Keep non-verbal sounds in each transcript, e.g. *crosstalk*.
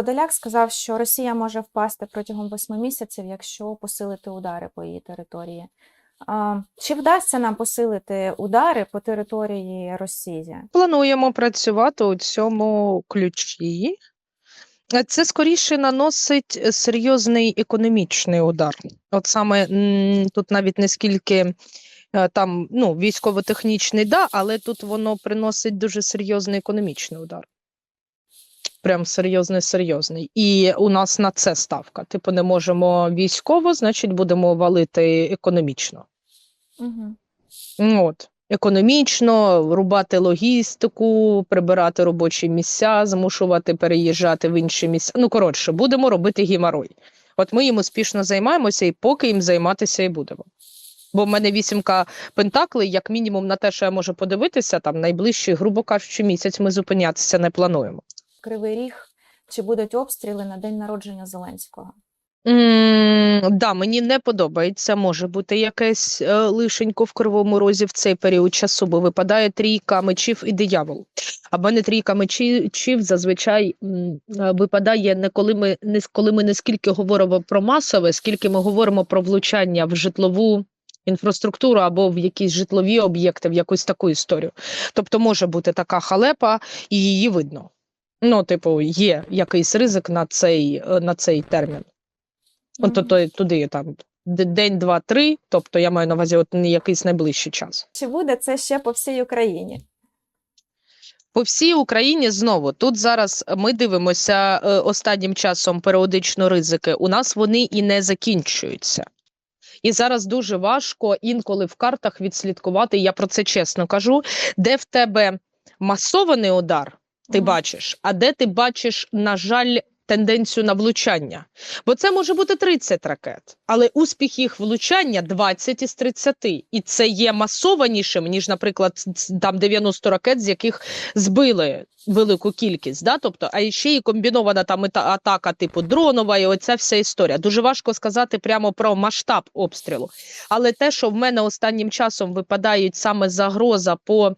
Подоляк сказав, що Росія може впасти протягом восьми місяців, якщо посилити удари по її території. Чи вдасться нам посилити удари по території Росії? Плануємо працювати у цьому ключі. Це скоріше наносить серйозний економічний удар. От саме тут навіть не скільки е, там ну, військово-технічний, да, але тут воно приносить дуже серйозний економічний удар. Прям серйозний, серйозний. І у нас на це ставка. Типу, не можемо військово, значить, будемо валити економічно. Угу. От. Економічно, рубати логістику, прибирати робочі місця, змушувати переїжджати в інші місця. Ну, коротше, будемо робити геморой. От ми їм успішно займаємося, і поки їм займатися і будемо. Бо в мене вісімка пентаклей, як мінімум, на те, що я можу подивитися, там найближчий, грубо кажучи, місяць ми зупинятися не плануємо. Кривий Ріг, чи будуть обстріли на день народження Зеленського? М, Да, мені не подобається. Може бути якесь е, лишенько в кривому розі в цей період часу, бо випадає трійка мечів і диявол. А в мене трійка мечів зазвичай е, випадає не коли ми не коли ми не скільки говоримо про масове, скільки ми говоримо про влучання в житлову. Інфраструктуру або в якісь житлові об'єкти, в якусь таку історію. Тобто може бути така халепа, і її видно. Ну, типу, є якийсь ризик на цей, е, на цей термін. От то, то, туди там день, два, три. Тобто я маю на увазі от якийсь найближчий час. Чи буде це ще по всій Україні? По всій Україні знову тут зараз ми дивимося е, останнім часом періодично ризики. У нас вони і не закінчуються. І зараз дуже важко інколи в картах відслідкувати. Я про це чесно кажу, де в тебе масований удар, ти бачиш, а де ти бачиш, на жаль, тенденцію на влучання. Бо це може бути 30 ракет, але успіх їх влучання 20 із 30. І це є масованішим, ніж, наприклад, там 90 ракет, з яких збили велику кількість. Да? Тобто, а ще і комбінована там атака типу дронова, і оця вся історія. Дуже важко сказати прямо про масштаб обстрілу. Але те, що в мене останнім часом випадають саме загроза по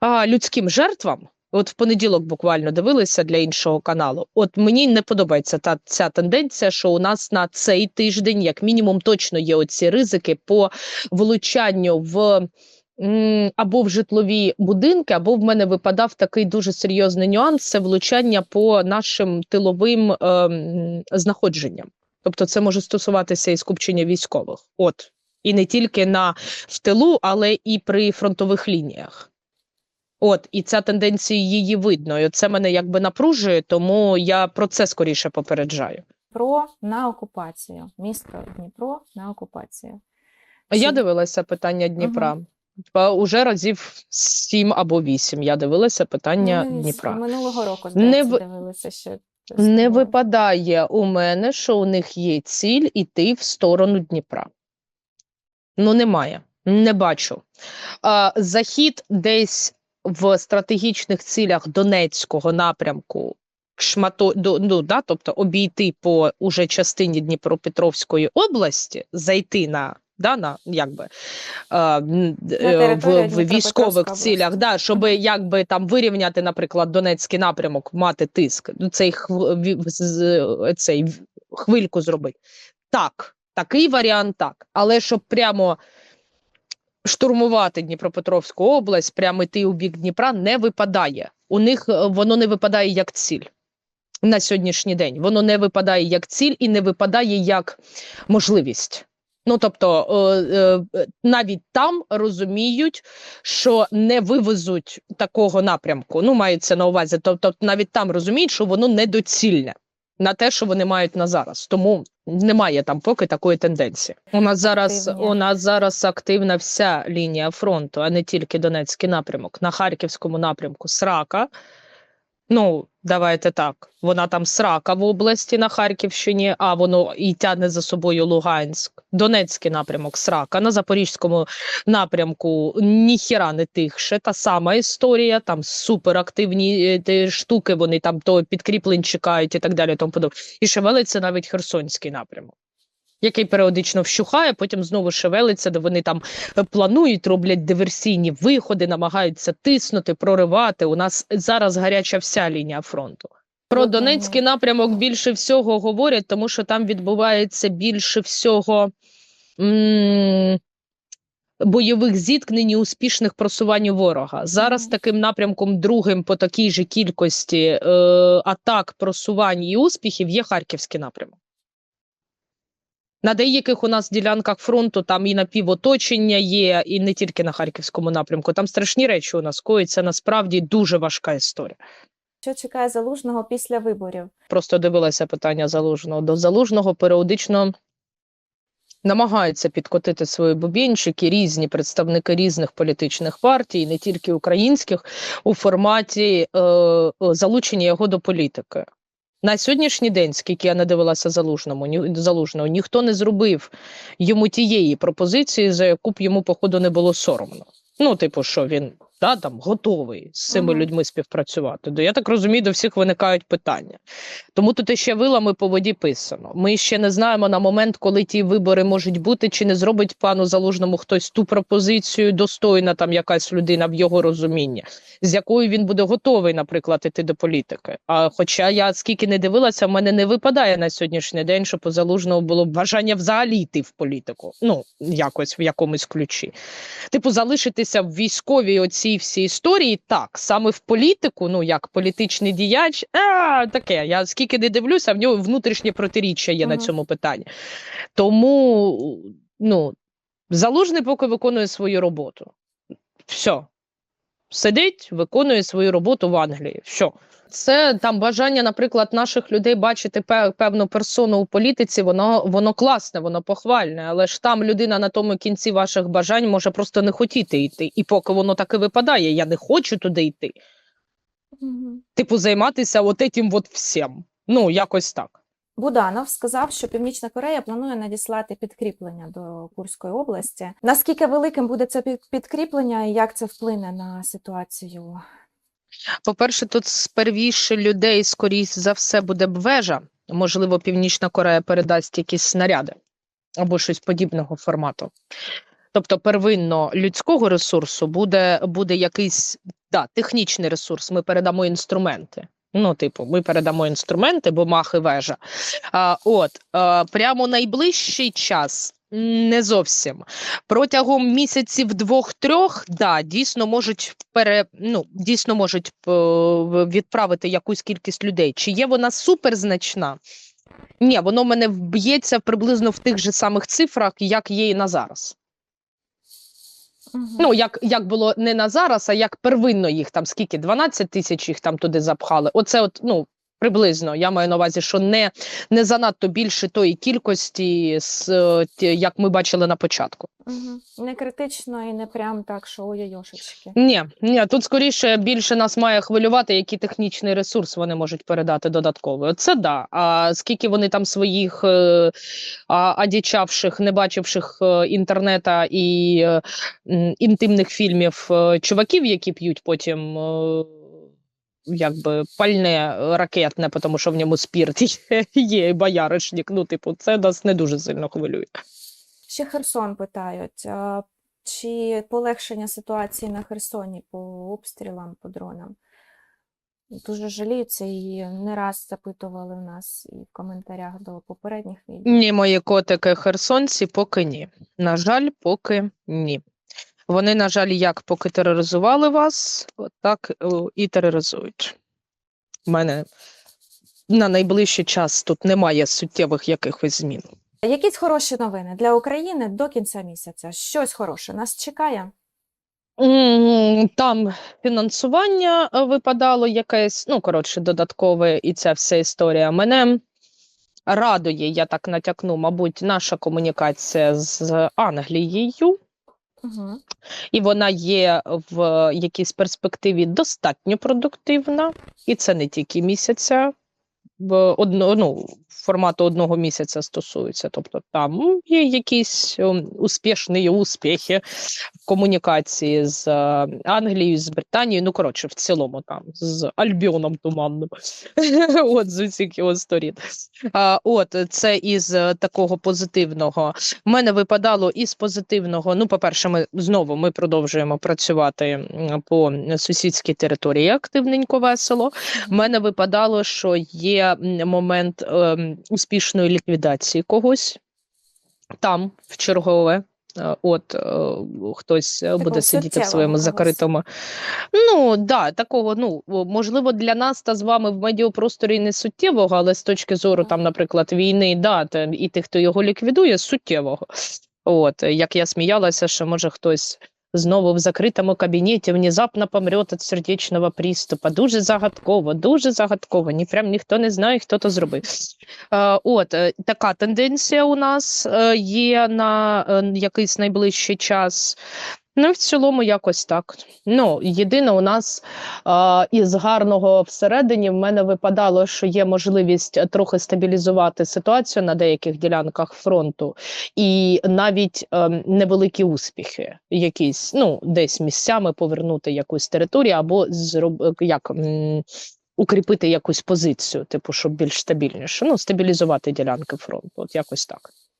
а, людським жертвам. От в понеділок буквально дивилися для іншого каналу. От мені не подобається та ця тенденція, що у нас на цей тиждень, як мінімум, точно є оці ризики по влучанню в або в житлові будинки, або в мене випадав такий дуже серйозний нюанс це влучання по нашим тиловим ем, знаходженням. Тобто, це може стосуватися і скупчення військових. От і не тільки на в тилу, але і при фронтових лініях. От, і ця тенденція її видно. І це мене якби напружує, тому я про це скоріше попереджаю. Про на окупацію. Місто Дніпро на окупацію. А Я дивилася питання Дніпра. Типа, Уже разів сім або вісім я дивилася питання Ну, Дніпра. Минулого року, Не здається, ви- дивилися ще. Не випадає у мене, що у них є ціль іти в сторону Дніпра. Ну, немає. Не бачу. А, захід десь в стратегічних цілях Донецького напрямку, шмато, до, ну, да, тобто обійти по уже частині Дніпропетровської області, зайти на. Да, на якби е, е, в, в військових цілях, да, щоб якби там вирівняти, наприклад, Донецький напрямок, мати тиск, ну, цей цей хвильку зробити. Так, такий варіант так. Але щоб прямо штурмувати Дніпропетровську область, прямо йти у бік Дніпра, не випадає. У них е, воно не випадає як ціль на сьогоднішній день. Воно не випадає як ціль і не випадає як можливість. Ну тобто е, е, навіть там розуміють, що не вивезуть такого напрямку. Ну, мається на увазі. Тобто, навіть там розуміють, що воно недоцільне на те, що вони мають на зараз. Тому немає там поки такої тенденції. У нас зараз у нас зараз активна вся лінія фронту, а не тільки Донецький напрямок. На Харківському напрямку срака. Ну, давайте так. Вона там срака в області на Харківщині, а воно і тягне за собою Луганськ. Донецький напрямок срака. На Запорізькому напрямку ніхіра не тихше. Та сама історія. Там суперактивні е, штуки. Вони там то підкріплень чекають і так далі. Тому подобне. І шевелиться навіть Херсонський напрямок. Який періодично вщухає, потім знову шевелиться, де вони там е, планують, роблять диверсійні виходи, намагаються тиснути, проривати. У нас зараз гаряча вся лінія фронту. Про Донецький напрямок більше всього говорять, тому що там відбувається більше всього м- бойових зіткнень і успішних просувань ворога. Зараз таким напрямком, другим по такій же кількості е- атак, просувань і успіхів є Харківський напрямок. На деяких у нас ділянках фронту там і напівоточення є, і не тільки на Харківському напрямку. Там страшні речі у нас коїться. Насправді дуже важка історія. Що чекає залужного після виборів? просто дивилася питання залужного. До залужного періодично намагаються підкотити свої бубінчики різні представники різних політичних партій, не тільки українських, у форматі е, е, залучення його до політики. На сьогоднішній день, скільки я не дивилася залужному, ні, залужного, ніхто не зробив йому тієї пропозиції, за яку б йому, походу, не було соромно. Ну, типу, що він да, там, готовий з цими Ага. людьми співпрацювати. До- Я так розумію, до всіх виникають питання. Тому тут ще вилами по воді писано. Ми ще не знаємо на момент, коли ті вибори можуть бути, чи не зробить пану залужному хтось ту пропозицію, достойна там якась людина в його розумінні, з якою він буде готовий, наприклад, іти до політики. А хоча я скільки не дивилася, в мене не випадає на сьогоднішній день, щоб у залужного було бажання взагалі йти в політику. Ну якось в якомусь ключі. Типу, залишитися в військовій оцій всій історії, так саме в політику, ну як політичний діяч, а, таке. Я скільки не дивлюся, в нього внутрішнє протиріччя є на цьому питанні. Тому ну, залужний поки виконує свою роботу. Все. Сидить, виконує свою роботу в Англії. Все. Це там бажання, наприклад, наших людей бачити певну персону у політиці, воно, воно класне, воно похвальне. Але ж там людина на тому кінці ваших бажань може просто не хотіти йти. І поки воно так і випадає, я не хочу туди йти. Типу, займатися от этим от всім. Ну, якось так. Буданов сказав, що Північна Корея планує надіслати підкріплення до Курської області. Наскільки великим буде це підкріплення і як це вплине на ситуацію? По-перше, тут спервіше людей, скоріш за все, буде вежа. Можливо, Північна Корея передасть якісь снаряди або щось подібного формату. Тобто, первинно людського ресурсу буде, буде якийсь да, технічний ресурс. Ми передамо інструменти. Ну, типу, ми передамо інструменти, бо махи вежа. А, от а, прямо найближчий час. Не зовсім протягом місяців двох-трьох, да, дійсно можуть пере, ну, дійсно можуть е, відправити якусь кількість людей. Чи є вона суперзначна? Ні, воно в мене вб'ється приблизно в тих же самих цифрах, як є і на зараз. Ну, як, як було не на зараз, а як первинно їх там скільки? 12 тисяч їх там туди запхали. Оце от, ну, приблизно. Я маю на увазі, що не, не занадто більше тої кількості, з, е, як ми бачили на початку. Мгм. Не критично і не прям так, що ой-ой-ошечки. Ні, ні, тут скоріше більше нас має хвилювати, який технічний ресурс вони можуть передати додатково. Це да. А скільки вони там своїх е, а, адічавших, не бачивших е, інтернета і інтимних фільмів чуваків, які п'ють потім. Якби пальне е, ракетне, тому що в ньому спірт *laughs* є, є і бояришник. Ну, типу, це нас не дуже сильно хвилює. Ще Херсон питають, а, чи полегшення ситуації на Херсоні по обстрілам, по дронам? Дуже жаліються і не раз запитували в нас і в коментарях до попередніх відео. Ні, мої котики херсонці, поки ні. На жаль, поки ні. Вони, на жаль, як поки тероризували вас, так і тероризують. У мене на найближчий час тут немає суттєвих якихось змін. Якісь хороші новини для України до кінця місяця. Щось хороше нас чекає. Там фінансування е, випадало якесь, ну, коротше, додаткове, і ця вся історія. Мене радує, я так натякну, мабуть, наша комунікація з Англією. І вона є в якійсь перспективі достатньо продуктивна, і це не тільки місяця. в одно, ну, формату одного місяця стосуються. Тобто там є якісь ем, успішні успіхи в комунікації з е, Англією, з Британією. Ну, коротше, в цілому там з Альбіоном Туманним. *laughs* От з усіх його сторін. От це із е, такого позитивного. У мене випадало із позитивного. Ну, по-перше, ми знову ми продовжуємо працювати по сусідській території активненько весело. У мене випадало, що є момент ем, успішної ліквідації когось там в чергове. Е, От е, хтось е, буде сидіти в своєму закритому. Ну да, такого, ну можливо, для нас та з вами в медіапросторі не суттєвого, але з точки зору, там, наприклад, війни, да, та, і тих, хто його ліквідує, суттєвого. От як я сміялася, що може хтось знову в закритому кабінеті внезапно помрет від сердечного приступу. Дуже загадково, дуже загадково. Ні, прям ніхто не знає, хто то зробив. Е, от е, така тенденція у нас е, є на якийсь найближчий час. Ну, в цілому, якось так. Ну, єдине, у нас а, із гарного всередині в мене випадало, що є можливість трохи стабілізувати ситуацію на деяких ділянках фронту, і навіть ем, невеликі успіхи, якісь, ну, десь місцями повернути якусь територію, або зроб... як, укріпити якусь позицію, типу, щоб більш стабільніше. Ну, стабілізувати ділянки фронту. От якось так.